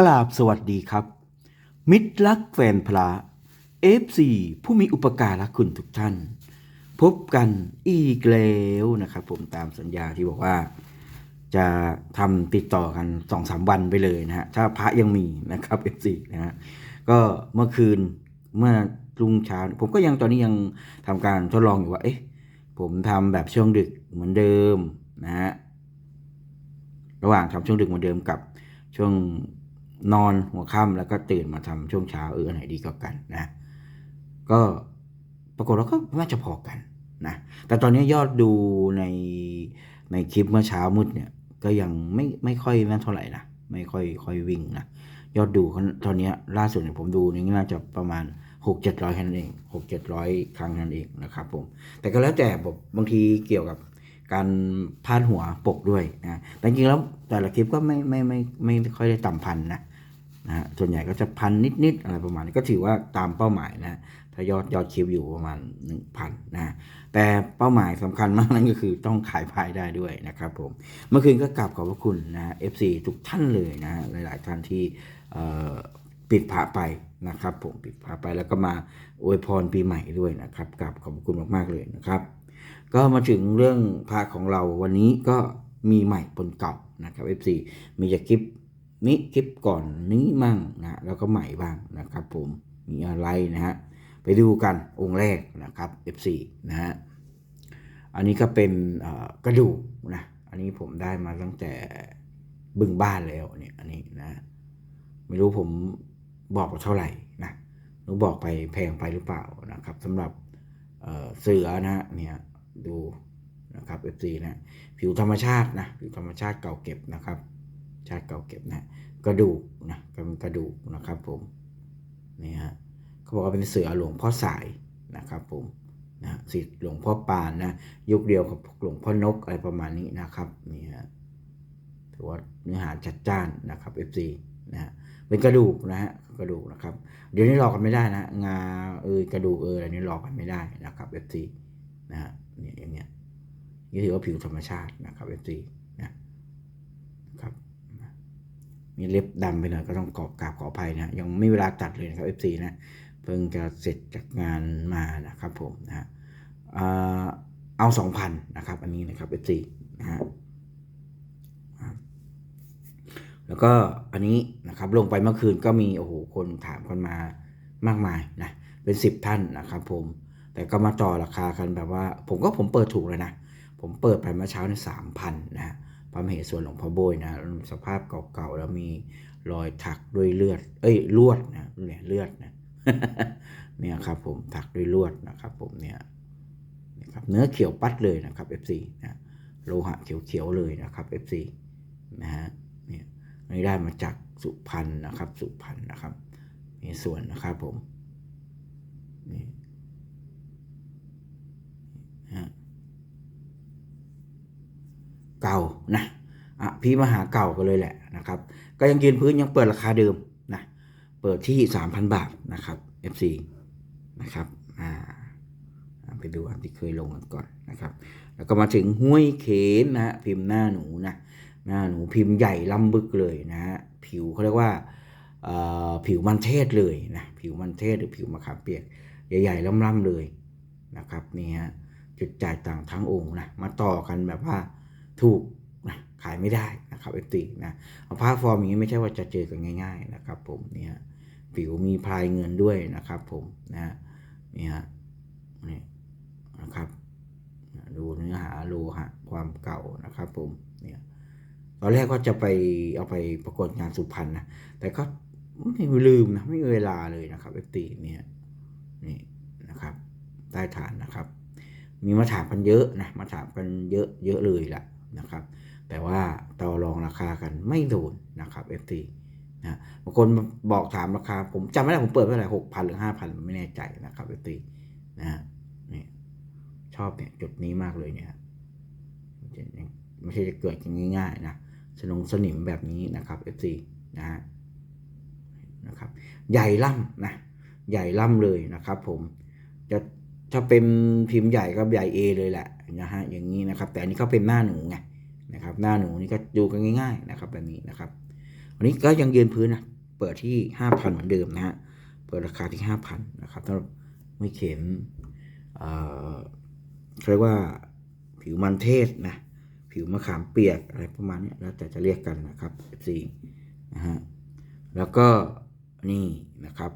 กราบสวัสดีครับ มิตรรักแฟนพระเอฟซีผู้มีอุปการะคุณทุกท่าน พบกันอีกแล้วนะครับ ผมตามสัญญาที่บอกว่า จะทำติดต่อกันสองสามวันไปเลยนะฮะ ถ้าพระยังมีนะครับ F4 นะฮะก็เมื่อคืนเมื่อรุ่งเช้าผมก็ยังตอนนี้ยังทำการทดลองอยู่ว่า เอ๊ะผมทำแบบช่วงดึกเหมือนเดิมนะฮะระหว่างทำช่วงดึกเหมือนเดิมกับช่วง นอนหัวค่ำแล้วก็ตื่นมาทำช่วงเช้าเอออันไหนดีกว่ากันนะ ก็ปรากฏว่าก็น่าจะพอกันนะแต่ตอนนี้ยอดดูในในคลิปเมื่อเช้ามืดเนี่ย ก็ยังไม่ไม่ค่อยนั่นเท่าไหร่นะไม่ค่อยค่อยวิ่งนะยอดดูตอนนี้ล่าสุดเนี่ยผมดูนี่น่าจะประมาณหกเจ็ดร้อยแค่นั้นเองหกเจ็ดร้อยครั้งนั้นเองนะครับผม แต่ก็แล้วแต่ผมบางทีเกี่ยวกับการพาดหัวปกด้วยนะแต่จริงแล้วแต่ละคลิปก็ไม่ไม่ไม่ไม่ไม่ค่อยได้ต่ำพันนะ นะฮะส่วนใหญ่ก็จะพันนิดๆอะไรประมาณนี้ก็ถือว่าตามเป้าหมายนะถ้ายอดยอดคลิปอยู่ประมาณหนึ่งพันนะแต่เป้าหมายสำคัญมากนั่นก็คือต้องขายพายได้ด้วยนะครับผมเมื่อคืนก็กราบขอบพระคุณนะ FC ทุกท่านเลยนะหลาย ๆ ท่านที่ปิดพระไปนะครับ ผมปิดพระไปแล้วก็มาอวยพรปีใหม่ด้วยนะครับกราบขอบคุณมากๆเลยนะครับ ก็มาถึงเรื่องพระของเราวันนี้ก็มีใหม่ปนเก่านะครับ FC มีจากคลิป นี้คลิปก่อนนี้มั่งนะแล้วก็ใหม่บ้างนะครับ ผมมีอะไรนะฮะไปดูกันองค์แรกนะครับ F4 นะฮะอันนี้ก็เป็นกระดูกนะอันนี้ผมได้มาตั้งแต่บึงบ้านแล้วเนี่ยอันนี้นะ ไม่รู้ผมบอกเท่าไหร่นะหรือบอกไปแพงไปหรือเปล่านะครับสำหรับเเสือนะฮะเนี่ยดูนะครับ F4 นะผิวธรรมชาตินะผิวธรรมชาติเก่าเก็บนะครับ ชาติเก่าเก็บนะกระดูกนะก็เป็นกระดูกนะครับผมนี่ฮะเขาบอกว่าเป็นเสือหลวงพ่อสายนะครับผมนะสิทธิ์หลวงพ่อปานนะยุคเดียวกับหลวงพ่อนกอะไรประมาณนี้นะครับนี่ฮะถือว่าเนื้อหาจัดจ้านนะครับ F4 นะฮะเป็นกระดูกนะฮะกระดูกนะครับ เดี๋ยวนี้หลอกกันไม่ได้นะงาเอยกระดูกเอยอะไรนี้หลอกกันไม่ได้นะครับ F4 นะฮะเนี่ยอย่างเงี้ยนี่ถือว่าผิวธรรมชาตินะครับ F4 นะครับ มีเล็บดำไปหน่อยก็ต้องกอบกราบขออภัยนะ ยังไม่เวลาตัดเลยนะครับ FC นะเพิ่งจะเสร็จจากงานมานะครับผมนะฮะเอาสองพันนะครับ อันนี้นะครับ FC นะฮะแล้วก็อันนี้นะครับลงไปเมื่อคืนก็มีโอ้โหคนถามกันมามากมายนะเป็นสิบท่านนะครับผมแต่ก็มาต่อราคากันแบบว่า ผมก็ผมเปิดถูกเลยนะ ผมเปิดไปเมื่อเช้าในสามพันนะฮะ พระมเหสวนหลวงพ่อโบยนะสภาพเก่าๆแล้วมีรอยถักด้วยเลือด เอ้ยลวดนะเนี่ยเลือดนะเนี่ยครับผมถักด้วยลวดนะครับผมเนี่ยนะครับเนื้อเขียวปัดเลยนะครับ FC นะโลหะเขียวๆเลยนะครับ FC นะฮะเนี่ยนนี้ได้มาจากสุพรรณนะครับ สุพรรณนะครับมีส่วนนะครับผมนี่นะฮะ เก่านะอะพีมหาเก่ากันเลยแหละนะครับ ก็ยังยืนพื้นยังเปิดราคาเดิมนะเปิดที่ 3,000 บาทนะครับ FC นะครับอ่าไปดูอันที่เคยลงกันก่อนนะครับ แล้วก็มาถึงห้วยเขนนะพิมพ์หน้าหนูนะหน้าหนูพิมพ์ใหญ่ลำบึกเลยนะผิวเขาเรียกว่าอ่อผิวมันเทศเลยนะผิวมันเทศหรือผิวมะขามเปียก ใหญ่ๆล่ำๆเลยนะครับนี่ฮะจุดจ่ายต่างทั้งองค์นะมาต่อกันแบบว่า ถูกนะขายไม่ได้นะครับเอฟตีนะเอาผ้าฟอร์มอย่างนี้ไม่ใช่ว่าจะเจอกันง่าย ๆ นะครับ ผมเนี่ยผิวมีพลายเงินด้วยนะครับผมนะนี่ฮะนี่นะครับดูเนื้อหาโลหะความเก่านะครับ ผมเนี่ยตอนแรกก็จะไปเอาไปประกวดงานสุพรรณนะแต่ก็ไม่ลืมนะไม่มีเวลาเลยนะครับเอฟตีเนี่ยนี่นะครับใต้ฐานนะครับ มีมาถามกันเยอะนะมาถามกันเยอะเยอะเลยแหละ นะครับ แต่ว่าต่อรองราคากันไม่โดนนะครับ FT นะบางคนบอกถามราคา ผมจำไม่ได้ผมเปิดเท่าไหร่หกพันหรือห้าพันไม่แน่ใจนะครับ FT นะฮะนี่ชอบเนี่ยจุดนี้มากเลยเนี่ยไม่ใช่จะเกิดกันง่ายๆนะสนงสนิมแบบนี้นะครับ FC นะฮะนะครับใหญ่ล่ำนะใหญ่ล่ำเลยนะครับผมจะถ้าเป็นพิมพ์ใหญ่ก็ใหญ่ A เลยแหละ นะฮะอย่างนี้นะครับ แต่อันนี้ก็เป็นหน้าหนูไงนะครับ หน้าหนูนี่ก็ดูกันง่าย ๆนะครับ แบบนี้นะครับวันนี้ก็ยังยืนพื้นนะเปิดที่ห้าพันเหมือนเดิมนะฮะเปิดราคาที่ห้าพันนะครับสำหรับไม่เข็มเอ่อเรียกว่าผิวมันเทศนะผิวมะขามเปียกอะไรประมาณนี้แล้วแต่จะเรียกกันนะครับ FC นะฮะแล้วก็นี่นะครับ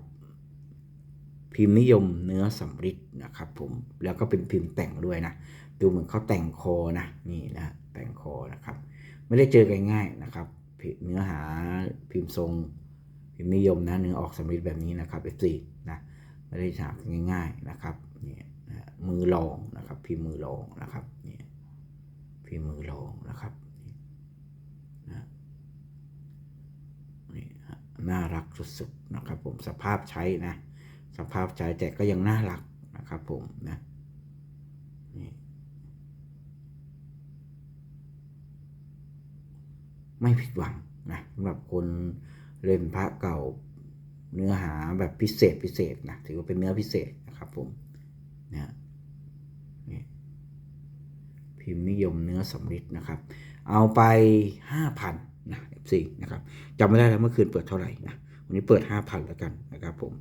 พิมพ์นิยมเนื้อสำริดนะครับผมแล้วก็เป็นพิมพ์แต่งด้วยนะ ดูเหมือนเขาแต่งคอนะนี่นะแต่งคอนะครับ ไม่ได้เจอกันง่ายนะครับเนื้อหาพิมพ์ทรงพิมพ์นิยมนะเนื้อออกสำริดแบบนี้นะครับ F4 นะไม่ได้หากง่าย ๆนะครับนี่นะมือรองนะครับ พิมพ์มือรองนะครับนี่พิมพ์มือรองนะครับนี่นะนี่น่ารักสุดๆนะครับ ผมสภาพใช้นะสภาพใช้แต่ก็ยังน่ารักนะครับผมนะ ไม่ผิดหวังนะสำหรับคนเล่นพระเก่าเนื้อหาแบบพิเศษพิเศษนะถือว่าเป็นเนื้อพิเศษนะครับผมนะนี่พิมพ์นิยมเนื้อสำริดนะครับ เอาไป 5,000นะ F4 นะครับจำไม่ได้แล้วเมื่อคืนเปิดเท่าไหร่นะวันนี้เปิด 5,000แล้วกันนะครับผม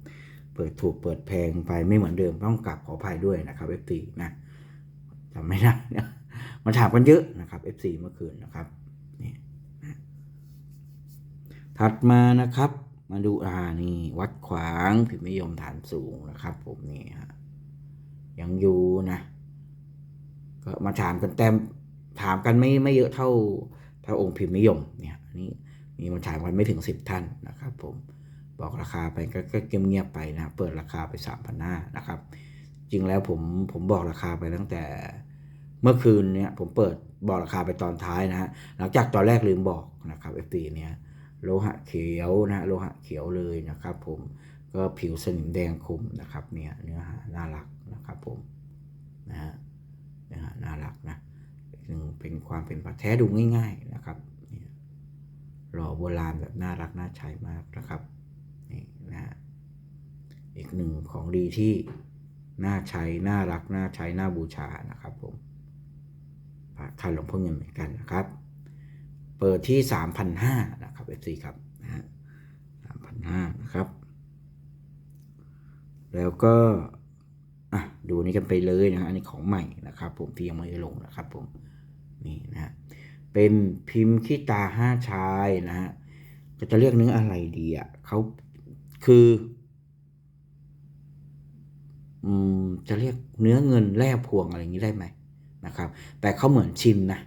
เปิดถูกเปิดแพงไปไม่เหมือนเดิมต้องกลับขออภัยด้วยนะครับ F4 นะจำไม่ได้นะมาถามกันเยอะนะครับ F4 เมื่อคืนนะครับ ถัดมานะครับ มาดูอ่านี่วัดขวางพิมพ์นิยมฐานสูงนะครับ ผมนี่ฮะยังอยู่นะ ก็มาถามกันแต่ถามกันไม่ไม่เยอะเท่าเท่าองค์พิมพ์นิยมเนี่ยอันนี่มีมาถามกันไม่ถึงสิบท่านนะครับ ผมบอกราคาไปก็ก็เงียบๆไปนะเปิดราคาไปสามพันห้านะครับ จริงแล้วผมผมบอกราคาไปตั้งแต่เมื่อคืนเนี่ยผมเปิดบอกราคาไปตอนท้ายนะฮะหลังจากตอนแรกลืมบอกนะครับ FP เนี่ย โลหะเขียวนะโลหะเขียวเลยนะครับผมก็ผิวสนิมแดงคมนะครับเนี่ยเนื้อหาน่ารักนะครับผมนะฮะเนื้อหาน่ารักนะหนึ่งเป็นความเป็นผัดแท้ดูง่าย ๆนะครับเนี่ยหล่อโบราณแบบน่ารักน่าใช้มากนะครับนี่นะฮะอีกหนึ่งของดีที่น่าใช้น่ารักน่าใช้น่าบูชานะครับผมพระท่านหลวงพ่อเงินเหมือนกันนะครับ เปิดที่ 3,500นะครับ FC ครับนะฮะ3,500นะครับ แล้วก็อะดูนี่กันไปเลยนะฮะอันนี้ของใหม่นะครับ ผมที่ยังไม่ได้ลงนะครับ ผมนี่นะฮะเป็นพิมพ์ขี้ตาห้าชายนะฮะก็จะเรียกเนื้ออะไรดีอะเขาคืออืมจะเรียกเนื้อเงินแร่พวงอะไรอย่างนี้ได้ไหมนะครับ แต่เขาเหมือนชินนะ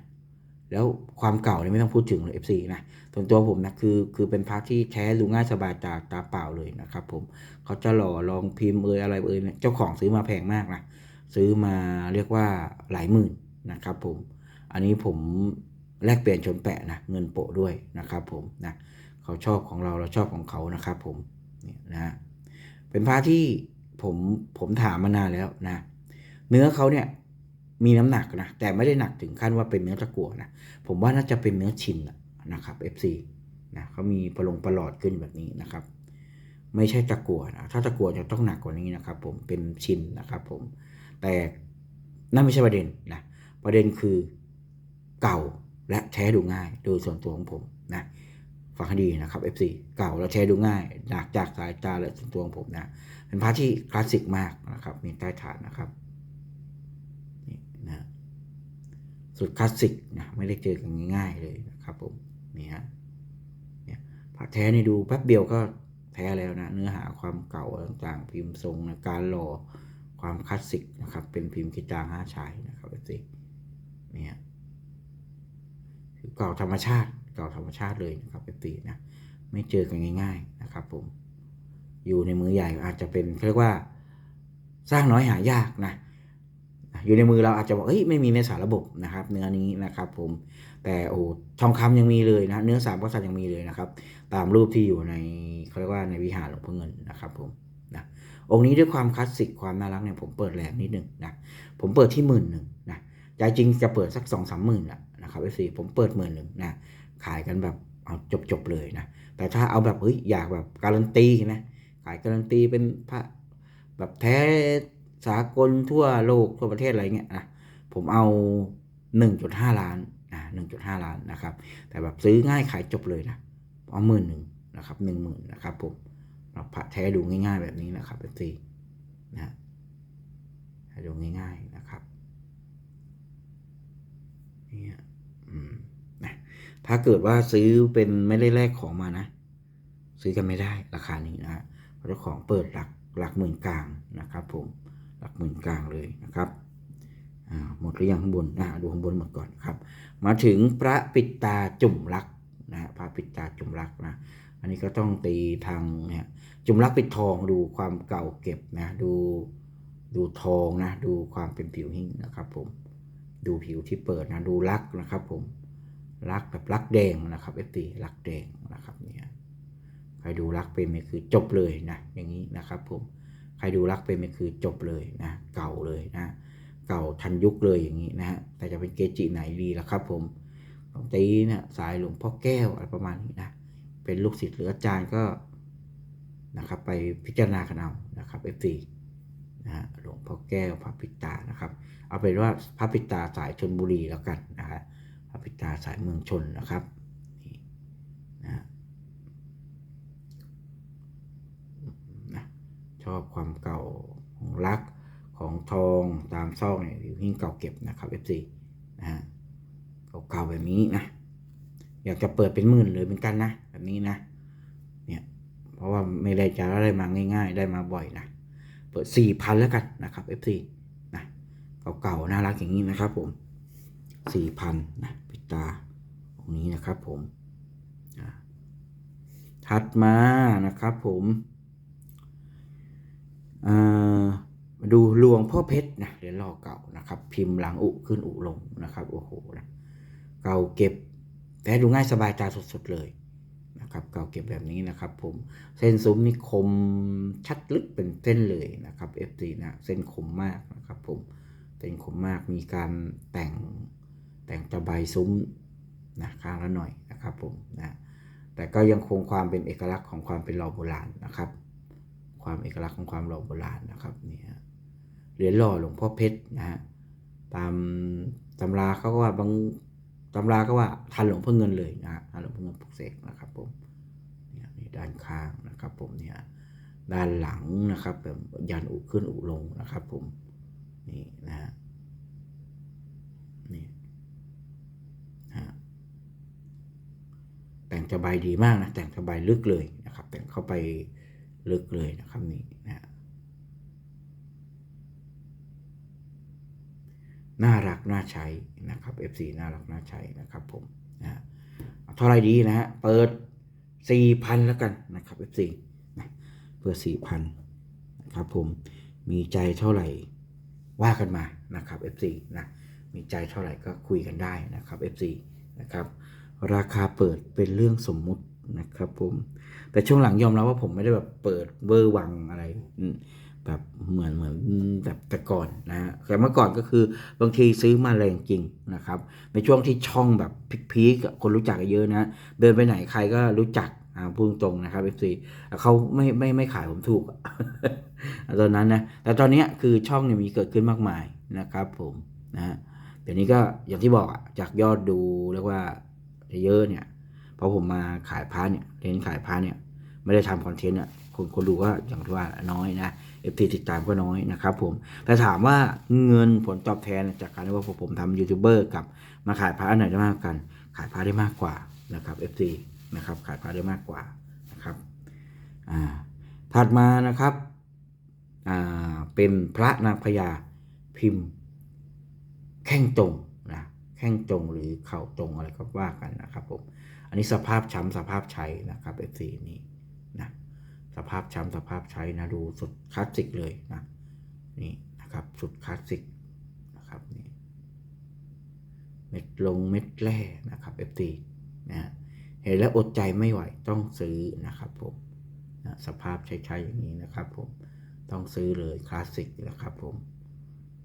แล้วความเก่าเนี่ยไม่ต้องพูดถึงเลย FC นะส่วนตัวผมนะคือคือเป็นพระที่แท้ดูง่ายสบายตาตาเปล่าเลยนะครับผมเขาจะหล่อลองพิมพ์เอยอะไรเอยเนี่ยเจ้าของซื้อมาแพงมากนะซื้อมาเรียกว่าหลายหมื่นนะครับผม อันนี้ผมแลกเปลี่ยนชนแปะนะเงินโปะด้วยนะครับผมนะเขาชอบของเราเราชอบของเขานะครับผมเนี่ยนะเป็นพระที่ผมผมถามมานานแล้วนะ เนื้อเขาเนี่ย มีน้ำหนักนะแต่ไม่ได้หนักถึงขั้นว่าเป็นเนื้อตะกั่วนะผมว่าน่าจะเป็นเนื้อชินนะนะครับ FC นะเขามีประลงประหลอดขึ้นแบบนี้นะครับ ไม่ใช่ตะกั่วนะถ้าตะกั่วจะต้องหนักกว่านี้นะครับ ผมเป็นชินนะครับ ผมแต่นั่นไม่ใช่ประเด็นนะประเด็นคือเก่าและแท้ดูง่าย โดยส่วนตัวของผมนะฟังให้ดีนะครับ FC เก่าและแท้ดูง่ายจากจากสายตาและส่วนตัวของผมนะเป็นพระที่คลาสสิกมากนะครับ มีใต้ฐานนะครับนี่นะ สุดคลาสสิกนะไม่ได้เจอกันง่าย ๆ เลยนะครับผมนี่ฮะเนี่ยพระแท้นี่ดูแป๊บเดียวก็แท้แล้วนะเนื้อหาความเก่าต่างๆ พิมพ์ทรงนะการหล่อความคลาสสิกนะครับ เป็นพิมพ์กิจางห้าชายนะครับสิเนี่ยคือเก่าธรรมชาติเก่าธรรมชาติเลยนะครับเอฟซีนะไม่เจอกันง่าย ๆนะครับ ผมอยู่ในมือใหญ่อาจจะเป็นเรียกว่าสร้างน้อยหายากนะ อยู่ในมือเราอาจจะบอกเอ้ยไม่มีในสารระบบนะครับ เนื้อนี้นะครับผมแต่โอ้ทองคำยังมีเลยนะเนื้อสามกษัตริย์ยังมีเลยนะครับ ตามรูปที่อยู่ในเขาเรียกว่าในวิหารหลวงพ่อเงินนะครับผมนะองค์นี้ด้วยความคลาสสิกความน่ารักเนี่ยผมเปิดแรงนิดนึงนะผมเปิดที่หมื่นหนึ่งนะใจจริงจะเปิดสักสองสามหมื่นแหละนะครับเอฟซีผมเปิดหมื่นหนึ่งนะขายกันแบบเอาจบๆเลยนะแต่ถ้าเอาแบบเฮ้ยอยากแบบการันตีนะขายการันตีเป็นพระแบบแท้ สากลทั่วโลกทั่วประเทศอะไรเงี้ยนะผมเอา 1.5 ล้านอ่า1.5 ล้านนะครับ แต่แบบซื้อง่ายขายจบเลยนะเอาหมื่นหนึ่งนะครับหนึ่งหมื่นนะครับผมเราพระแท้ดูง่ายๆแบบนี้นะครับเอฟซีนะฮะให้ดูง่ายๆนะครับเนี่ยอืมนะถ้าเกิดว่าซื้อเป็นไม่ได้แลกของมานะ ซื้อกันไม่ได้ราคานี้นะเพราะเจ้าของเปิดหลักหลักหมื่นกลางนะครับผม หลักหมื่นกลางเลยนะครับอ่าหมดหรือยังข้างบนนะดูข้างบนหมดก่อนครับ มาถึงพระปิดตาจุ่มรักนะพระปิดตาจุ่มรักนะอันนี้ก็ต้องตีทางเนี่ยจุ่มรักปิดทองดูความเก่าเก็บนะดูดูทองนะดูความเป็นผิวหิ้งนะครับผมดูผิวที่เปิดนะดูรักนะครับผมรักแบบรักแดงนะครับเอฟตีรักแดงนะครับเนี่ยใครดูรักเป็นนี่คือจบเลยนะอย่างนี้นะครับผม ใครดูรักเป็นนี่คือจบเลยนะเก่าเลยนะเก่าทันยุคเลยอย่างนี้นะฮะแต่จะเป็นเกจิไหนดีล่ะครับ ผมต้องตีเนี่ยสายหลวงพ่อแก้วอะไรประมาณนี้นะเป็นลูกศิษย์หรืออาจารย์ก็นะครับ ไปพิจารณากันเอานะครับ F4 นะฮะหลวงพ่อแก้วพระปิตานะครับ เอาเป็นว่าพระปิตาสายชนบุรีแล้วกันนะฮะพระปิตาสายเมืองชนนะครับนี่นะฮะนะ ชอบความเก่าของรักของทองตามซอกเนี่ยอยู่หิ้งเก่าเก็บนะครับ F4 นะฮะเก่าๆแบบนี้นะอยากจะเปิดเป็นหมื่นเลยเหมือนกันนะแบบนี้นะเนี่ยเพราะว่าไม่ได้จะได้มาง่าย ๆ ได้มาบ่อยนะเปิดสี่พันแล้วกันนะครับ F4 นะเก่าๆน่ารักอย่างนี้นะครับ ผมสี่พันนะปิดตาตรงนี้นะครับ ผมถัดมานะครับ ผม มาดูหลวงพ่อเพชรนะเหรียญรอเก่านะครับ พิมพ์หลังอุขึ้นอุลงนะครับโอ้โหนะเก่าเก็บแต่ดูง่ายสบายตาสดๆเลยนะครับเก่าเก็บแบบนี้นะครับ ผมเส้นซุ้มนี่คมชัดลึกเป็นเส้นเลยนะครับ F4 นะเส้นคมมากนะครับผมเส้นคมมากมีการแต่งแต่งตะไบซุ้มนะข้างละหน่อยนะครับผมนะแต่ก็ยังคงความเป็นเอกลักษณ์ของความเป็นหล่อโบราณนะครับ ความเอกลักษณ์ของความหล่อโบราณนะครับนี่ฮะเหรียญหล่อหลวงพ่อเพชรนะฮะตามตำราเขาก็ว่าบางตำราก็ว่าทันหลวงพ่อเงินเลยนะทันหลวงพ่อเงินปลุกเสกนะครับผมเนี่ยนี่ด้านข้างนะครับผมเนี่ยด้านหลังนะครับแบบยันอุขึ้นอุลงนะครับผมนี่นะฮะนี่ฮะแต่งจะใบดีมากนะแต่งจะใบลึกเลยนะครับ แต่งเข้าไป ลึกเลยนะครับนี่นะฮะน่ารักน่าใช้นะครับ FC น่ารักน่าใช้นะครับผมนะเท่าไหรดีนะฮะเปิด 4,000แล้วกันนะครับ FC นะเปิด4,000นะครับผมมีใจเท่าไหร่ว่ากันมานะครับ FC นะมีใจเท่าไหร่ก็คุยกันได้นะครับ FC นะครับราคาเปิดเป็นเรื่องสมมุติ นะครับผม แต่ช่วงหลังยอมรับว่าผมไม่ได้แบบเปิดเวอร์วังอะไรแบบเหมือนเหมือนแบบแต่ก่อนนะฮะแต่เมื่อก่อนก็คือบางทีซื้อมาแรงจริงนะครับ ในช่วงที่ช่องแบบพีคๆคนรู้จักเยอะนะ เดินไปไหนใครก็รู้จักอ่าพูดตรงนะครับเอฟซีเขาไม่ไม่ไม่ขายผมถูกตอนนั้นนะ แต่ตอนนี้คือช่องเนี่ยมีเกิดขึ้นมากมายนะครับผมนะเดี๋ยวนี้ก็อย่างที่บอกอะจากยอดดูเรียกว่าเยอะเนี่ย พอผมมาขายพาร์ทเนี่ยเน้นขายพาร์ทเนี่ยไม่ได้ทำคอนเทนต์อะคนคนดูก็อย่างที่ว่าน้อยนะเอฟทีติดตามก็น้อยนะครับผมแต่ถามว่าเงินผลตอบแทนจากการที่ว่าผมทำยูทูบเบอร์กับมาขายพาร์ทอันไหนได้มากกว่ากัน ขายพาร์ทได้มากกว่านะครับเอฟซีนะครับขายพาร์ทได้มากกว่านะครับอ่าถัดมานะครับอ่าเป็นพระนางพญาพิมพ์ แข้งตรงนะแข้งตรงหรือเข่าตรงอะไรก็ว่ากันนะครับผม นนี้สภาพช้ำสภาพใช้นะครับ F4 นี้นะสภาพช้ำสภาพใช้นะดูสุดคลาสสิกเลยนะนี่นะครับสุดคลาสสิกนะครับนี่เม็ดลงเม็ดแร่นะครับ F4 นะฮะเห็นแล้วอดใจไม่ไหวต้องซื้อนะครับผมนะสภาพใช้ๆอย่างนี้นะครับผมต้องซื้อเลยคลาสสิกนะครับผม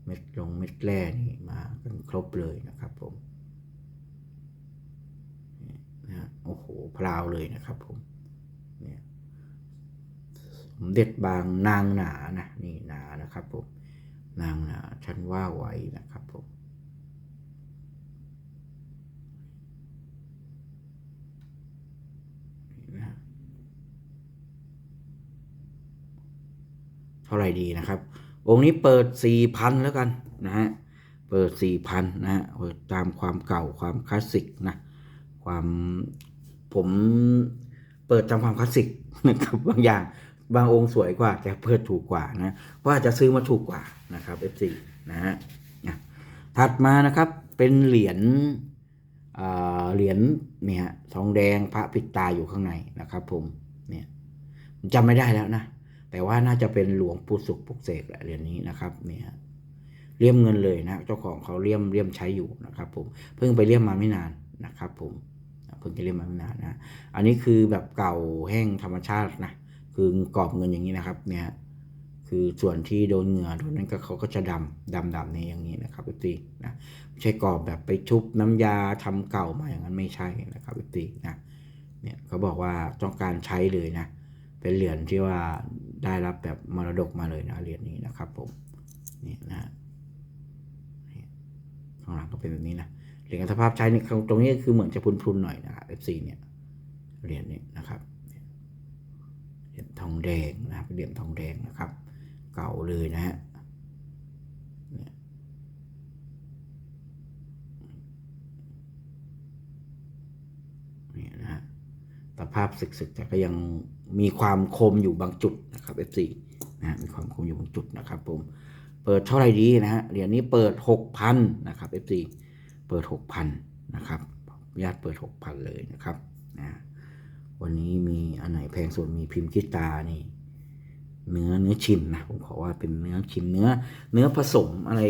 เม็ดลงเม็ดแร่นี่มากันครบเลยนะครับผมะโอ้โหพราวเลยนะครับผมเนี่ยสมเด็จบางนางหนานะนี่หนานะครับผมนางหนาฉันว่าไว้นะครับผมเท่าไรดีนะครับ องค์นี้เปิดสี่พันแล้วกันนะฮะเปิดสี่พันนะฮะตามความเก่าความคลาสสิกนะ ความผมเปิดตามความคลาสสิกนะครับบางอย่างบางองค์สวยกว่า แต่เปิดถูกกว่านะว่าจะซื้อมาถูกกว่านะครับ F4 นะฮะนะถัดมานะครับเป็นเหรียญอ่าเหรียญเนี่ยทองแดงพระปิดตาอยู่ข้างในนะครับผมเนี่ยจำไม่ได้แล้วนะแต่ว่าน่าจะเป็นหลวงปู่สุขปุกเสกแหละเหรียญนี้นะครับเนี่ยเลี่ยมเงินเลยนะเจ้าของเขาเลี่ยมเลี่ยมใช้อยู่นะครับผมเพิ่งไปเลี่ยมมาไม่นานนะครับผม เพิ่งจะเลี่ยมมาไม่นานนะอันนี้คือแบบเก่าแห้งธรรมชาตินะคือกรอบเงินอย่างนี้นะครับ เนี่ยคือส่วนที่โดนเหงื่อโดนนั้นก็เขาก็จะดำดำดำในอย่างนี้นะครับพี่ตีนะไม่ใช่กรอบแบบไปชุบน้ำยาทำเก่ามาอย่างนั้นไม่ใช่นะครับพี่ตีนะเนี่ยเขาบอกว่าต้องการใช้เลยนะเป็นเหรียญที่ว่าได้รับแบบมรดกมาเลยนะเหรียญนี้นะครับผมนี่นะข้างหลังก็เป็นแบบนี้นะ เหรียญสภาพใช้เนี่ยตรงนี้คือเหมือนจะพรุนๆหน่อยนะครับ F4 เนี่ยเหรียญนี้นะครับเหรียญทองแดงนะครับเหรียญทองแดงนะครับ เก่าเลยนะฮะเนี่ยนะฮะสภาพสึกๆแต่ก็ยังมีความคมอยู่บางจุดนะครับ F4 นะฮะมีความคมอยู่บางจุดนะครับผมเปิดเท่าไหร่ดีนะฮะเหรียญนี้เปิด 6,000 นะครับ F4 เปิด 6,000 นะครับญาติเปิด 6,000 เลยนะครับนะวันนี้มีอันไหนแพงสุดมีพิมพ์กีตานี่เนื้อเนื้อชิ้นะผมขอว่าเป็นเนื้อชิ้นเนื้อ เนื้อผสมอะไร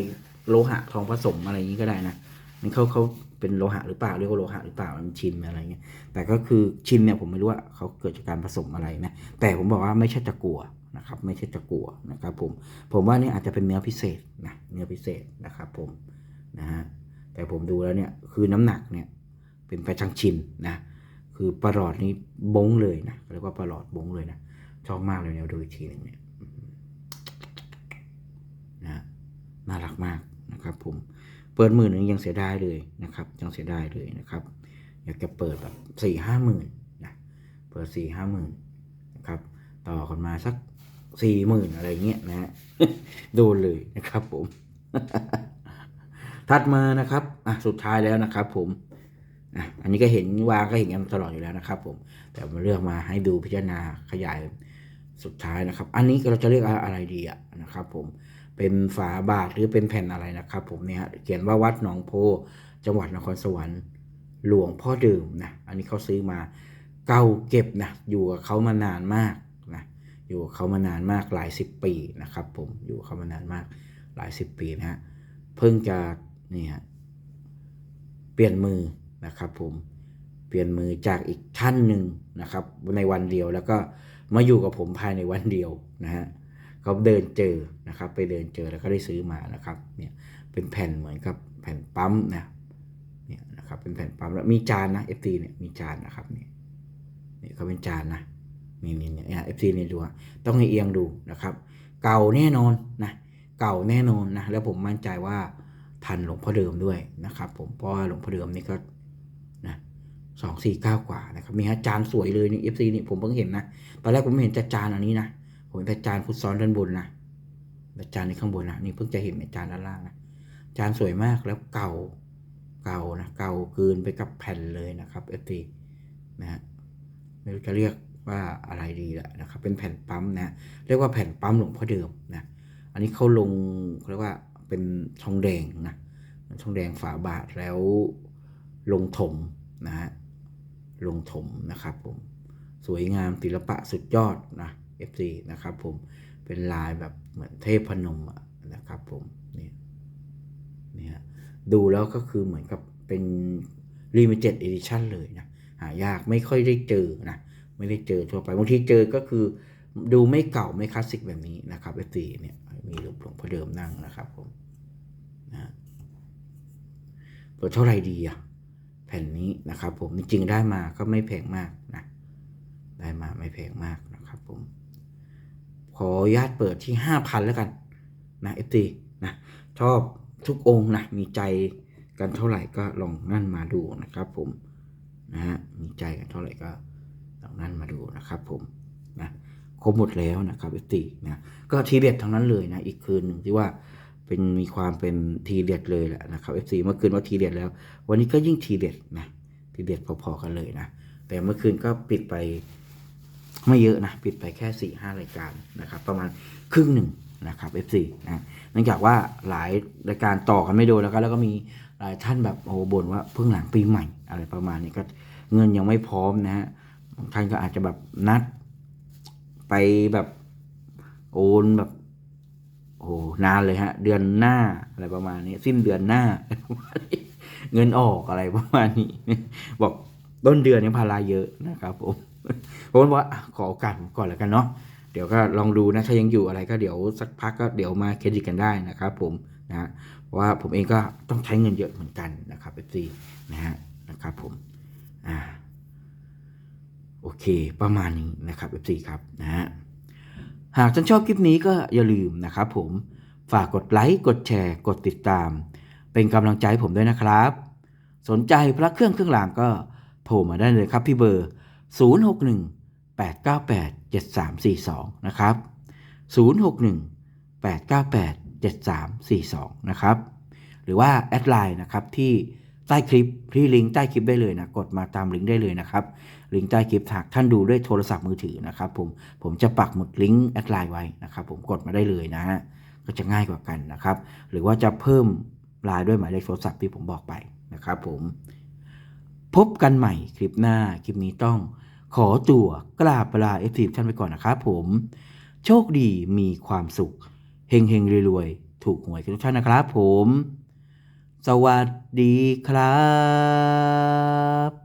โลหะทองผสมอะไรอย่างนี้ก็ได้นะนี่เขาเขาเป็นโลหะหรือเปล่าเรียกว่าโลหะหรือเปล่ามันชินอะไรเงี้ยแต่ก็คือชินเนี่ยผมไม่รู้ว่าเขาเกิดจากการผสมอะไรนะแต่ผมบอกว่าไม่ใช่ตะกั่วนะครับ ไม่ใช่ตะกั่วนะครับผมผมว่านี่อาจจะเป็นเนื้อพิเศษนะเนื้อพิเศษนะครับผมนะฮะ แต่ผมดูแล้วเนี่ยคือน้ำหนักเนี่ยเป็นไปทางชินนะคือประหลอดนี้บงเลยนะเรียกว่าประหลอดบงเลยนะชอบมากเลยเนี่ยดูอีกทีหนึ่งเนี่ยนะน่ารักมากนะครับ ผมเปิดหมื่นหนึ่งยังเสียดายเลยนะครับยังเสียดายเลยนะครับอยากจะเปิดแบบสี่ห้าหมื่นนะเปิดสี่ห้าหมื่นนะครับต่อกันมาสักสี่หมื่นอะไรเงี้ยนะฮะโดนเลยนะครับผม ถัดมานะครับอะสุดท้ายแล้วนะครับ ผมอะอันนี้ก็เห็นวางก็เห็นกันตลอดอยู่แล้วนะครับ ผม แต่มาเลือกมาให้ดูพิจารณาขยายสุดท้ายนะครับ อันนี้เราจะเรียกอะไรดีอะนะครับ ผมเป็นฝาบาทหรือเป็นแผ่นอะไรนะครับ ผมเนี่ยเขียนว่าวัดหนองโพจังหวัดนครสวรรค์หลวงพ่อเดิมนะอันนี้เขาซื้อมาเก่าเก็บนะอยู่กับเขามานานมากนะอยู่กับเขามานานมากหลายสิบปีนะครับ ผมอยู่กับเขามานานมากหลายสิบปีนะฮะเพิ่งจะ นี่ฮะเปลี่ยนมือนะครับ ผมเปลี่ยนมือจากอีกท่านหนึ่งนะครับ ในวันเดียวแล้วก็มาอยู่กับผมภายในวันเดียวนะฮะเขาเดินเจอนะครับ ไปเดินเจอแล้วก็ได้ซื้อมานะครับ เนี่ยเป็นแผ่นเหมือนกับแผ่นปั๊มนะเนี่ยนะครับ เป็นแผ่นปั๊มแล้วมีจานนะ FT เนี่ยมีจานนะครับเนี่ยเนี่ยเขาเป็นจานนะนี่นี่เนี่ย FT เนี่ยดูต้องให้เอียงดูนะครับ เก่าแน่นอนนะเก่าแน่นอนนะแล้วผมมั่นใจว่า ทันหลวงพ่อเดิมด้วยนะครับ ผมเพราะว่าหลวงพ่อเดิมนี่ก็นะสองสี่เก้ากว่านะครับมีฮะจานสวยเลยนี่ FC นี่ผมเพิ่งเห็นนะตอนแรกผมไม่เห็นแต่จานอันนี้นะผมเห็นแต่จานฟุตซ้อนด้านบนนะแต่จานในข้างบนนะนี่เพิ่งจะเห็นจานด้านล่างนะจานสวยมากแล้วเก่าเก่านะเก่าเกินไปกับแผ่นเลยนะครับเอฟทีนะฮะไม่รู้จะเรียกว่าอะไรดีละนะครับ เป็นแผ่นปั๊มนะเรียกว่าแผ่นปั๊มหลวงพ่อเดิมนะอันนี้เขาลงเขาเรียกว่า เป็นทองแดงนะทองแดงฝาบาทแล้วลงถมนะฮะลงถมนะครับผมสวยงามศิลปะสุดยอดนะ FC นะครับผมเป็นลายแบบเหมือนเทพนมอะนะครับผมนี่นี่ฮะดูแล้วก็คือเหมือนกับเป็น limited edition เลยนะหายากไม่ค่อยได้เจอนะไม่ได้เจอทั่วไปบางทีเจอก็คือดูไม่เก่าไม่คลาสสิกแบบนี้นะครับเอฟซีเนี่ยมีหลวงพ่อเดิมนั่งนะครับผม นะเปิดเท่าไหร่ดีอะแผ่นนี้นะครับผมจริงๆได้มาก็ไม่แพงมากนะได้มาไม่แพงมากนะครับผมขออนุญาตเปิดที่ห้าพันแล้วกันนะเอฟซีนะชอบทุกองค์นะมีใจกันเท่าไหร่ก็ลองนั่นมาดูนะครับผมนะฮะมีใจกันเท่าไหร่ก็ลองนั่นมาดูนะครับผมนะครบหมดแล้วนะครับเอฟซีนะก็ทีเด็ดทั้งนั้นเลยนะอีกคืนหนึ่งที่ว่า เป็นมีความเป็นทีเด็ดเลยแหละนะครับเอเมื่อคืนว่าทีเด็ดแล้ว วันนี้ก็ยิ่งทีเด็ดนะทีเด็ดพอๆกันเลยนะ แต่เมื่อคืนก็ปิดไปไม่เยอะนะ ปิดไปแค่4ี่ห้ารายการนะครับ ประมาณครึ่งหนึ่งนะครับ F4 นะเนื่องจากว่าหลายรายการต่อกันไม่โดนแล้วก็แล้วก็มีหลายท่านแบบโอ้บ่นว่าเพิ่งหลังปีใหม่อะไรประมาณนี้ก็เงินยังไม่พร้อมนะฮะท่านก็อาจจะแบบนัดไปแบบโอนแบบ โอ้นานเลยฮะ เดือนหน้าอะไรประมาณนี้ สิ้นเดือนหน้า เงินออกอะไรประมาณนี้ บอกต้นเดือนนี้ภาระเยอะนะครับผมผมว่าขอโอกาสผมก่อนแล้วกันเนาะเดี๋ยวก็ลองดูนะถ้ายังอยู่อะไรก็เดี๋ยวสักพักก็เดี๋ยวมาเครดิตกันได้นะครับผมนะฮะเพราะว่าผมเองก็ต้องใช้เงินเยอะเหมือนกันนะครับเอฟซีนะฮะนะครับผมอ่าโอเค ประมาณนี้นะครับเอฟซีครับนะฮะ หากท่านชอบคลิปนี้ก็อย่าลืมนะครับผมฝากกดไลค์กดแชร์ กดติดตาม เป็นกำลังใจให้ผมด้วยนะครับ สนใจพระเครื่องเครื่องรางก็โทรมาได้เลยครับที่เบอร์ 061 898 7342 นะครับ 061 898 7342 นะครับ หรือว่าแอดไลน์นะครับที่ ใต้คลิปที่ลิงก์ใต้คลิปได้เลยนะกดมาตามลิงก์ได้เลยนะครับลิงก์ใต้คลิปหากท่านดูด้วยโทรศัพท์มือถือนะครับผมผมจะปักหมุดลิงก์แอดไลน์ไว้นะครับผมกดมาได้เลยนะฮะก็จะง่ายกว่ากันนะครับ หรือว่าจะเพิ่มไลน์ด้วยหมายเลขโทรศัพท์ที่ผมบอกไปนะครับผมพบกันใหม่คลิปหน้าคลิปนี้ต้องขอตัวกราบลาเอฟซีท่านไปก่อนนะครับผมโชคดีมีความสุขเฮงเฮงรวยๆถูกหวยทุกท่านนะครับผม สวัสดีครับ